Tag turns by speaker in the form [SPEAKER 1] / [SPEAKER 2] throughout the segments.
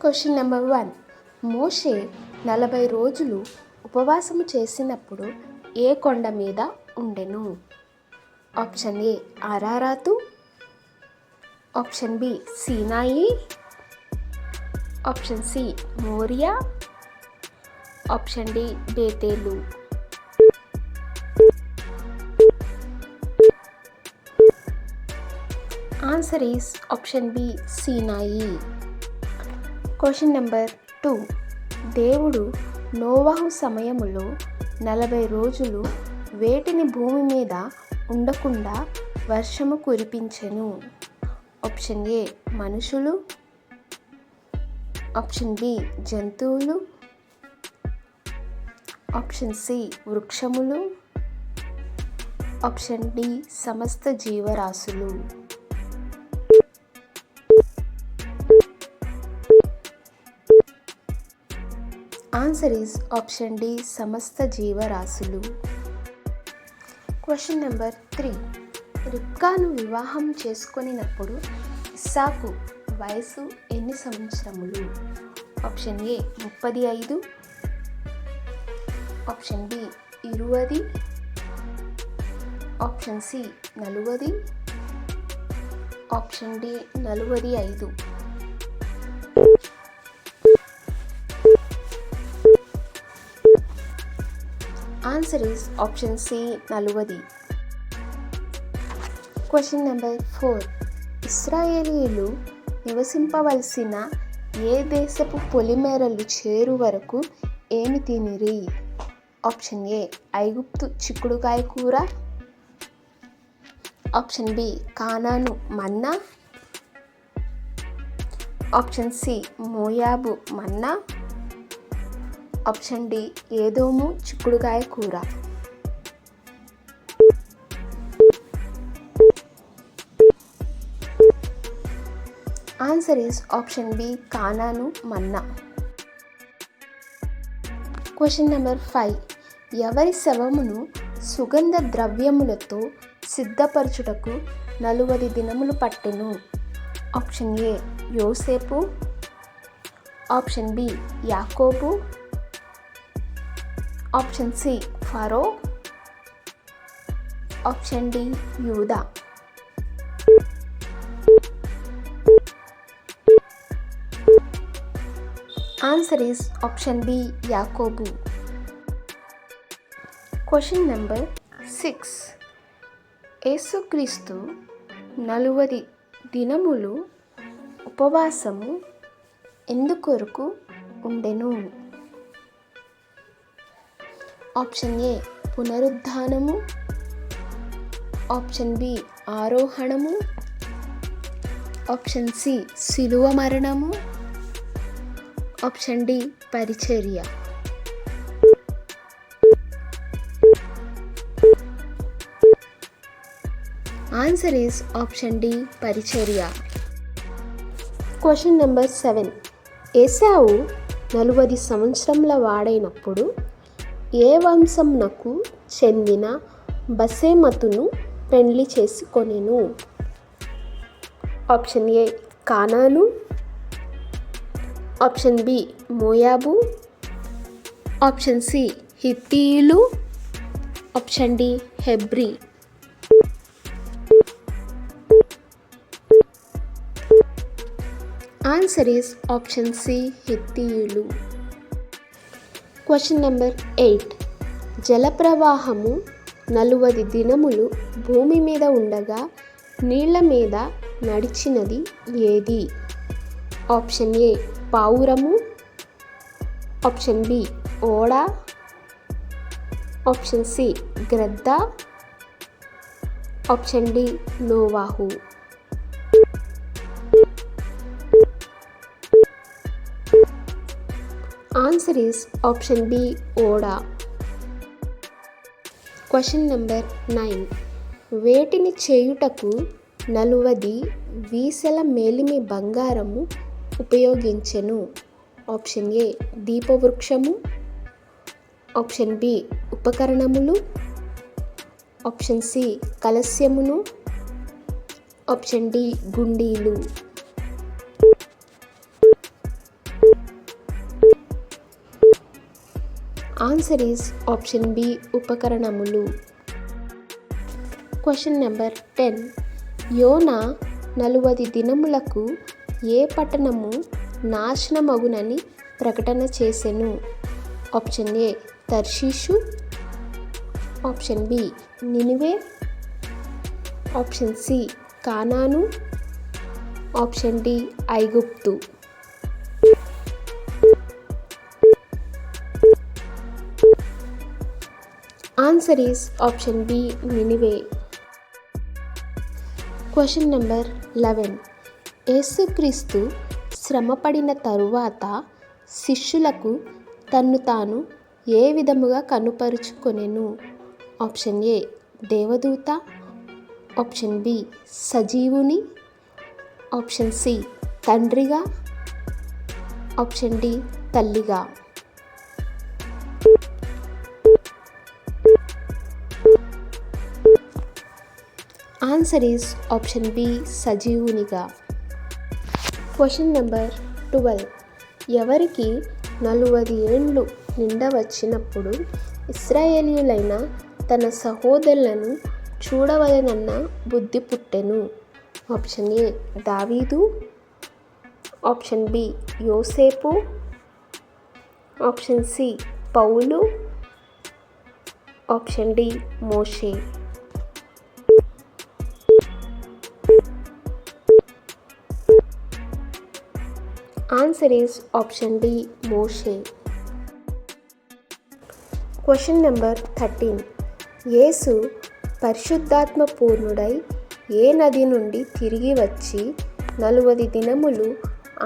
[SPEAKER 1] Question number one మోషే నలభై రోజులు ఉపవాసము చేసినప్పుడు ఏ కొండ మీద ఉండెను? Option A Ararat option B Sinai option C Moriah option D Bethel answer is option B Sinai question number two. దేవుడు నోవాహు సమయములో నలభై రోజులు వేటిని భూమి మీద ఉండకుండా వర్షము కురిపించెను. ఆప్షన్ ఏ మనుషులు. ఆప్షన్ బి జంతువులు. ఆప్షన్ సి వృక్షములు. ఆప్షన్ డి సమస్త జీవరాశులు. ఆన్సర్ ఈస్ ఆప్షన్ డి సమస్త జీవరాశులు క్వశ్చన్ నెంబర్ త్రీ రిబ్కాను వివాహం చేసుకొనినప్పుడు ఇస్సాకు వయసు ఎన్ని సంవత్సరములు? ఆప్షన్ ఏ ముప్పది ఐదు. ఆప్షన్ బి ఇరువది. ఆప్షన్ సి నలువది. ఆప్షన్ డి నలువది ఐదు. ఆన్సర్ ఈస్ ఆప్షన్ సి నలువది. క్వశ్చన్ నెంబర్ ఫోర్ ఇస్రాయేలీలు నివసింపవలసిన ఏ దేశపు పొలిమేరలు చేరు వరకు ఏమి తినిరి? ఆప్షన్ ఏ ఐగుప్తు చిక్కుడుకాయ కూర. Option B Canaan manna. Option C Moab manna. Option D Edom చిక్కుడుకాయ కూర. Answer is option B Canaan manna. Question number five ఎవరి శవమును సుగంధ ద్రవ్యములతో సిద్ధపరచుటకు నలువది దినములు పట్టెను? Option A Yosepu. Option B Yakobu. Option C Pharo option D Yuda. Answer is option B Yakobu. Question number six. Yesukreestu నలువది దినములు ఉపవాసము ఎందుకొరకు ఉండెను? ఆప్షన్ ఏ పునరుద్ధానము ఆప్షన్ బి ఆరోహణము ఆప్షన్ సి శిలువ మరణము ఆప్షన్ డి పరిచర్య. ఆన్సర్ ఈస్ ఆప్షన్ డి పరిచర్య. క్వశ్చన్ నెంబర్ సెవెన్ ఏసావు నలువది సంవత్సరముల వాడైనప్పుడు ఏ వంశంనకు చెందిన బసేమతును పెండ్లి చేసుకొనెను? Option A Kanaanu. Option B Moabu. Option C హిత్తీయులు. Option D Hebri. Answer is option C హిత్తీయులు. Question number eight. జలప్రవాహము నలువది దినములు భూమి మీద ఉండగా నీళ్ళ మీద నడిచినది ఏది? ఆప్షన్ ఏ పావురము. ఆప్షన్ బి ఓడ. ఆప్షన్ సి గ్రద్ద. Option D Novahu answer is option B ఓడా. Question number nine. వేటిని చేయుటకు నలువది వీసల మేలిమి బంగారము ఉపయోగించెను? ఆప్షన్ ఏ దీపవృక్షము. ఆప్షన్ బి ఉపకరణములు. ఆప్షన్ సి కలస్యమును. ఆప్షన్ డి గుండీలు. ఆన్సర్ ఈస్ ఆప్షన్ బి ఉపకరణములు. క్వశ్చన్ నెంబర్ టెన్ యోన నలువది దినములకు ఏ పట్టణము నాశనమగునని ప్రకటన చేసెను? Option A Tarshishu. Option B Ninive. Option C Kanaanu. Option D Aiguptu. Answer is option B Ninive question number eleven Yesukreestu శ్రమపడిన తరువాత శిష్యులకు తన్ను తాను ఏ విధముగా కనుపరుచుకొనెను? ఆప్షన్ ఏ దేవదూత. ఆప్షన్ బి సజీవుని. ఆప్షన్ సి తండ్రిగా. ఆప్షన్ డి తల్లిగా. Answer is option B సజీవునిగా. Question number twelve. ఎవరికి నలువది ఏండ్లు నిండవచ్చినప్పుడు ఇస్రాయేలీయులైన తన సహోదరులను చూడవలనన్న బుద్ధి పుట్టెను? Option A David. Option B యోసేపు. Option C Paul. Option D Moshe. Answer is option D మోషే క్వశ్చన్ నెంబర్ థర్టీన్ యేసు పరిశుద్ధాత్మ పూర్ణుడై ఏ నది నుండి తిరిగి వచ్చి నలువది దినములు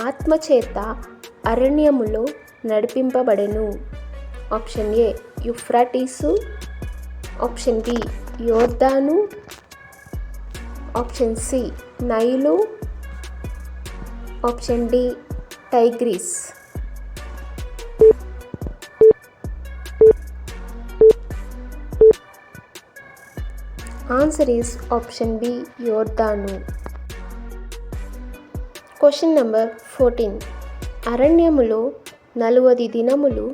[SPEAKER 1] ఆత్మచేత అరణ్యములో నడిపింపబడెను? Option A Euphrates option B Jordan option C Nile option D Tigris. Answer is option B Jordan question number fourteen అరణ్యములో నలువది దినములు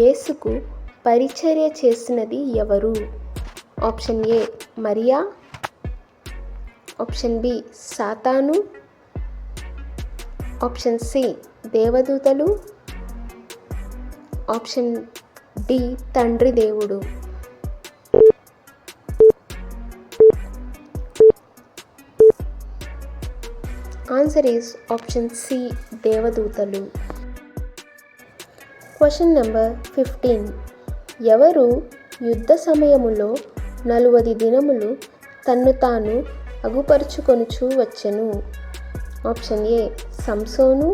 [SPEAKER 1] యేసుకు పరిచర్య చేసినది ఎవరు? Option A Maria option B Satan option C దేవదూతలు. ఆప్షన్ డి తండ్రి దేవుడు. ఆన్సర్ ఈస్ ఆప్షన్ సి దేవదూతలు. Question number fifteen. ఎవరు యుద్ధ సమయములో నలువది దినములు తన్ను తాను అగుపరుచుకొనుచూ వచ్చెను? Option A Samson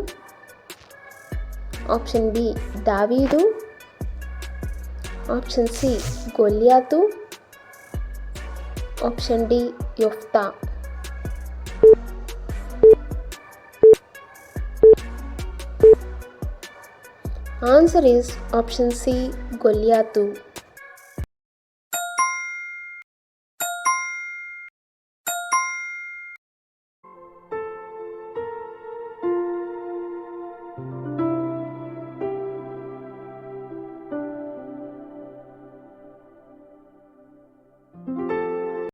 [SPEAKER 1] option B David option C Goliath option D Jephthah. Answer is option C Goliath.